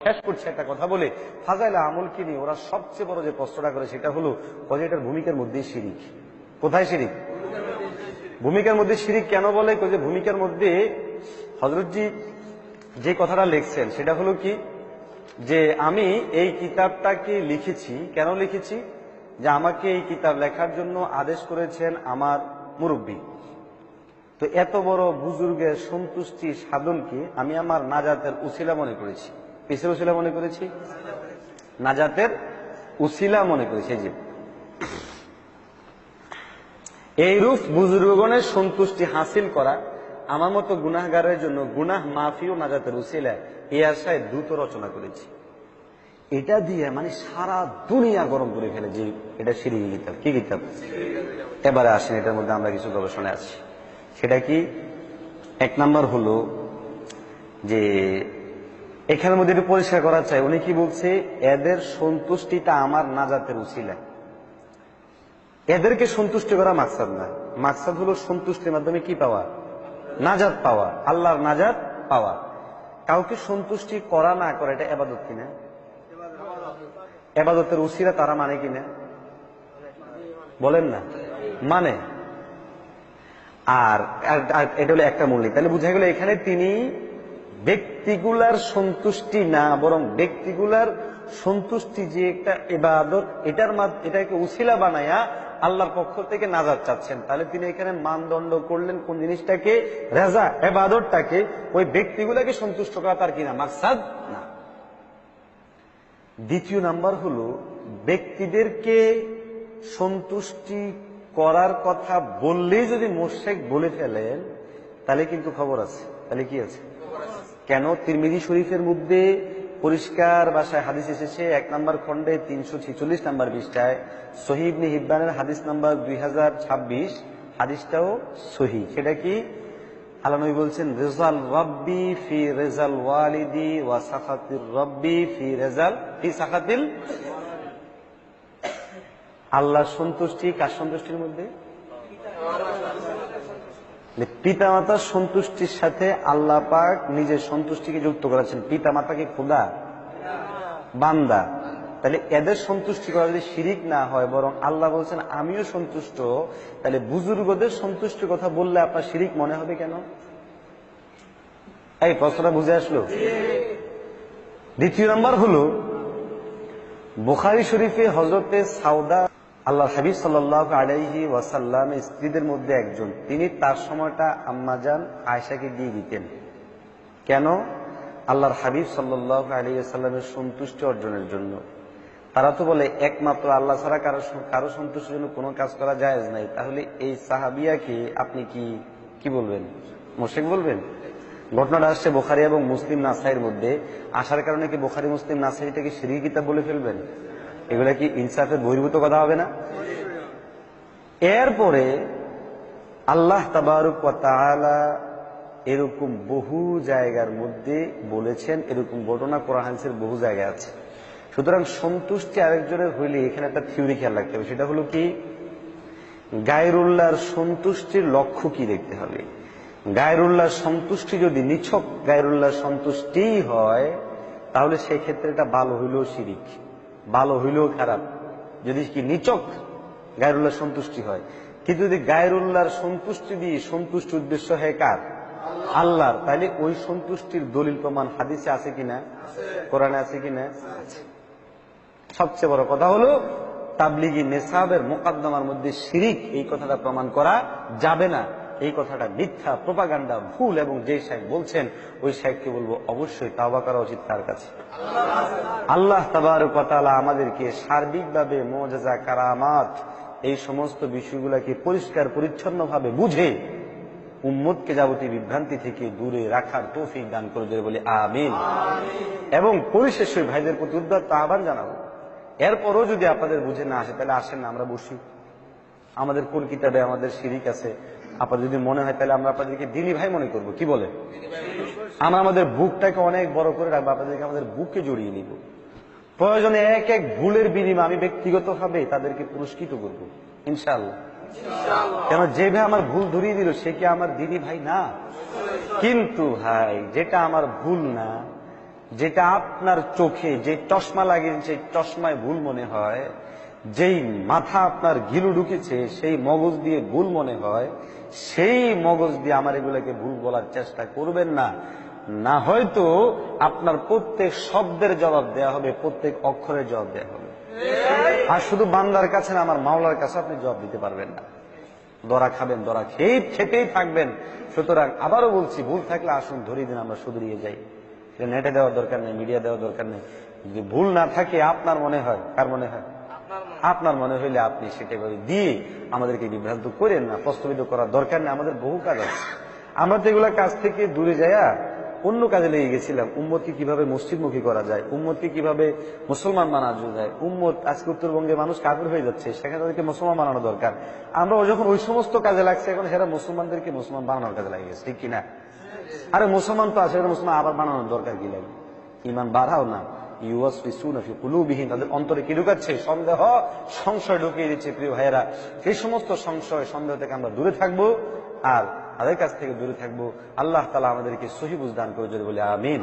শেষ করছে একটা কথা বলে, ফাজাইলা আমলকে নিয়ে? ওরা সবচেয়ে বড় যে প্রশ্নটা করে সেটা হলো কয়ে এটার ভূমিকার মধ্যেই শিরিক। কোথায় শিরিক? ভূমিকার মধ্যে শিরিক কেন বলে? যে ভূমিকার মধ্যে হজরতজি যে কথাটা লিখছেন, সেটা হলো কি? যে আমি এই কিতাবটাকে লিখেছি, কেন লিখেছি? যে আমাকে এই কিতাব লেখার জন্য আদেশ করেছেন আমার মুরব্বী। তো এত বড় বুজুর্গের সন্তুষ্টি সাধনকে আমি আমার নাজাতের উসিলা মনে করেছি। কিসের উসিলা মনে করেছি? নাজাতের উসিলা মনে করেছি, এই যে। এইরূপ বুজুর্গগণের সন্তুষ্টি হাসিল করা আমার মতো গুনাহগারের জন্য গুনাহ মাফি ও নাজাতের উসিলা এই আশায় দ্রুত রচনা করেছি। এটা দিয়ে মানে সারা দুনিয়া গরম করে ফেলে যে এটা সিঁড়ি কিতাব কি কিতাব এবারে আসেন, এটার মধ্যে আমরা কিছু গবেষণায় আছি। সেটা কি? এক নাম্বার হলো যে এখানের মধ্যে একটু পরিষ্কার করা চাই। উনি কি বলছে? এদের সন্তুষ্টিটা আমার নাজাতের উচিলায় এদেরকে সন্তুষ্ট করা মাকসাদ না। মাকসাদ হলো সন্তুষ্টির মাধ্যমে কি পাওয়া? নাজাত পাওয়া। আল্লাহর নাজাত পাওয়া। কাউকে সন্তুষ্টি করা না করা, এটা এবাদত কিনা? এবাদতের উসিরা তারা মানে কিনা? বলেন না। মানে? আর এটা হলো একটা মূলনীতি। তাহলে বুঝা গেল এখানে তিনি ব্যক্তিগুলার সন্তুষ্টি না, বরং ব্যক্তিগুলার সন্তুষ্টি যে একটা এবাদত, এটার এটাকে উসিলা বানায়া আল্লাহর পক্ষ থেকে নাজার চাচ্ছেন। তাহলে তিনি এখানে মানদণ্ড করলেন কোন জিনিসটাকে, রেজা, এবাদতটাকে, ওই ব্যক্তিগুলাকে সন্তুষ্ট করা তার কিনা মাকসাদ না। দ্বিতীয় নাম্বার হলো, ব্যক্তিদেরকে সন্তুষ্টি করার কথা বললেই যদি মোশেক বলে ফেলেন, তাহলে কিন্তু খবর আছে। তাহলে কি আছে? কেন তিরমিজি শরীফের মধ্যে পরিষ্কার ভাষায় হাদিস এসেছে? এক নম্বর খণ্ডে তিনশো ছেচল্লিশ নম্বর পৃষ্ঠায়। সহিবনি হিব্বানের হাদিস নাম্বার দুই হাজার ছাব্বিশ। হাদিসটাও সহি সেটা কি? আল্লাহ নবী বলছেন, রেজাল রব্বি ফি রেজাল ওয়ালিদি ওয়া সাখাতির রব্বি ফি রেজাল ফি সাখাতিল আল্লাহ সন্তুষ্টি কার সন্তুষ্টির মধ্যে? পিতা মাতার সন্তুষ্টির সাথে আল্লাহ পাক নিজের সন্তুষ্টিকে যুক্ত করেছেন। পিতা মাতাকে খোদা, বান্দা। তাহলে এদের সন্তুষ্টি করা যদি শিরিক না হয়, বরং আল্লাহ বলছেন, আমিও সন্তুষ্ট। তাহলে বুজুর্গদের সন্তুষ্টির কথা বললে আপনার শিরিক মনে হবে কেন? এই প্রশ্নটা বুঝে আসলো? দ্বিতীয় নম্বর হলো, বুখারি শরীফে হজরতে সাউদা আল্লাহ হাবিব সাল্লাহ আলাইহি ওয়াসাল্লাম স্ত্রীদের মধ্যে একজন। তিনি তার সময়টা আম্মাজান আয়সাকে দিয়ে দিতেন। কেন? আল্লাহর হাবিব সাল্লাহ আলাইসাল্লামের সন্তুষ্টি অর্জনের জন্য। তারা তো বলে, একমাত্র আল্লাহ ছাড়া কারও কারও সন্তুষ্টির জন্য কোনো কাজ করা যায় নাই। তাহলে এই সাহাবিয়াকে আপনি কি কি বলবেন? মোশেক বলবেন? ঘটনাটা আসছে বোখারি এবং মুসলিম নাসাইয়ের মধ্যে। আসার কারণে কি বোখারি, মুসলিম নাসাইটাকে সিঁড়ি কিতাব বলে ফেলবেন? এগুলা কি ইনসাফের বহির্ভূত কথা হবে না? এরপরে আল্লাহ তাবারুক এরকম বহু জায়গার মধ্যে বলেছেন, এরকম ঘটনা কোরআনের বহু জায়গায় আছে। সুতরাং সন্তুষ্টি আরেকজনের হইলে এখানে একটা থিওরি খেয়াল রাখতে হবে, সেটা হলো কি? গায়রুল্লাহর সন্তুষ্টির লক্ষ্য কি দেখতে হবে? গায়রুল্লাহর সন্তুষ্টি যদি নিছক, গায়রুল্লাহর সন্তুষ্টিই হয়, তাহলে সেই ক্ষেত্রে এটা ভালো হইলেও শিরিক। ভালো হইলেও খারাপ। যদি কি নিচক? গায়রুল্লাহ সন্তুষ্টি হয়। কিন্তু যদি গায়রুল্লাহর সন্তুষ্টি দিয়ে সন্তুষ্টি উদ্দেশ্য হয় কার? আল্লাহর। তাহলে ওই সন্তুষ্টির দলিল প্রমাণ হাদিসে আছে কিনা? কোরআনে আছে কিনা? সবচেয়ে বড় কথা হলো, তাবলিগি নেশাবের মোকাদ্দমার মধ্যে শিরিক, এই কথাটা প্রমাণ করা যাবে না। এই কথাটা মিথ্যা, প্রপাগান্ডা, ভুল এবং যে শাহেক বলছেন, ওই শাহেককে বলব অবশ্যই তাওবা করা উচিত তার কাছে। আল্লাহ তাবারকালা আমাদেরকে সার্বিকভাবে মোজাজা, কারামাত, এই সমস্ত বিষয়গুলোকে পরিষ্কার, পরিচ্ছন্নভাবে বুঝে উম্মতকে যাবতীয় বিভ্রান্তি থেকে দূরে রাখার তৌফিক দান করে দেবে বলে আমিন। এবং পরিশেষে ভাইদের প্রতি উদ্যত্ত আহ্বান জানাব। এরপরও যদি আপনাদের বুঝে না আসে, তাহলে আসেন না, আমরা বসি। আমাদের কোন কিতাবে আমাদের শিরিক আছে। আপনার যদি মনে হয় তাহলে আমরা আপনাদেরকে দিনী ভাই মনে করব। কি বলে? আমরা আমাদের বুকটাকে অনেক বড় করে রাখব আপনাদেরকে আমাদের বুকে জড়িয়ে নিব। প্রয়োজনে এক এক ভুলের বিনিময় আমি ব্যক্তিগতভাবে তাদেরকে পুরস্কৃত করব ইনশাআল্লাহ। কেন যে ভাই আমার ভুল ধরিয়ে দিল সে কি আমার দিদি ভাই না? কিন্তু ভাই যেটা আমার ভুল না যেটা আপনার চোখে যে চশমা লাগিয়েছে সেই চশমায় ভুল মনে হয় যেই মাথা আপনার গিলু ঢুকেছে, সেই মগজ দিয়ে ভুল মনে হয়, সেই মগজ দিয়ে আমার এগুলোকে ভুল বলার চেষ্টা করবেন না। না হয়তো আপনার প্রত্যেক শব্দের জবাব দেয়া হবে, প্রত্যেক অক্ষরের জবাব দেয়া হবে। আর শুধু বান্দার কাছে না, আমার মাওলার কাছে আপনি জবাব দিতে পারবেন না। দরা খাবেন, দরা খেয়ে খেতেই থাকবেন। সুতরাং আবারও বলছি, ভুল থাকলে আসুন, ধরিয়ে দিন, আমরা শুধরিয়ে যাই। নেটে দেওয়ার দরকার নেই, মিডিয়া দেওয়ার দরকার নেই। যদি ভুল না থাকে, আপনার মনে হয়, কার মনে হয়? আপনার মনে হইলে আপনি সেটা দিয়ে আমাদেরকে বিভ্রান্ত করেন না, প্রস্তাবিত করার দরকার নেই, আমাদের বহু কাজ আছে। আমরা তো এগুলা কাজ থেকে দূরে যাইয়া অন্য কাজে লেগে গেছিলাম। উম্মতকে কীভাবে মসজিদমুখী করা যায়? উম্মতকে কীভাবে মুসলমান বানানো যায়? উম্মত আজকে উত্তরবঙ্গে মানুষ কাপড় হয়ে যাচ্ছে, সেখানে তাদেরকে মুসলমান বানানো দরকার। আমরা যখন ওই সমস্ত কাজে লাগছে, এখন সেটা মুসলমানদেরকে মুসলমান বানানোর কাজে লাগে গেছে, ঠিক কিনা? আরে মুসলমান তো আছে মুসলমান আবার বানানোর দরকার কি লাগে? ইমান বাড়াও না। তাদের অন্তরে কি ঢুকাচ্ছে সন্দেহ, সংশয় ঢুকিয়ে দিচ্ছে প্রিয় ভাইয়েরা। সেই সমস্ত সংশয়, সন্দেহ থেকে আমরা দূরে থাকব আর তাদের কাছ থেকে দূরে থাকব। আল্লাহ তালা আমাদেরকে সহিবুজ দান করে যদি বলে, আমিন।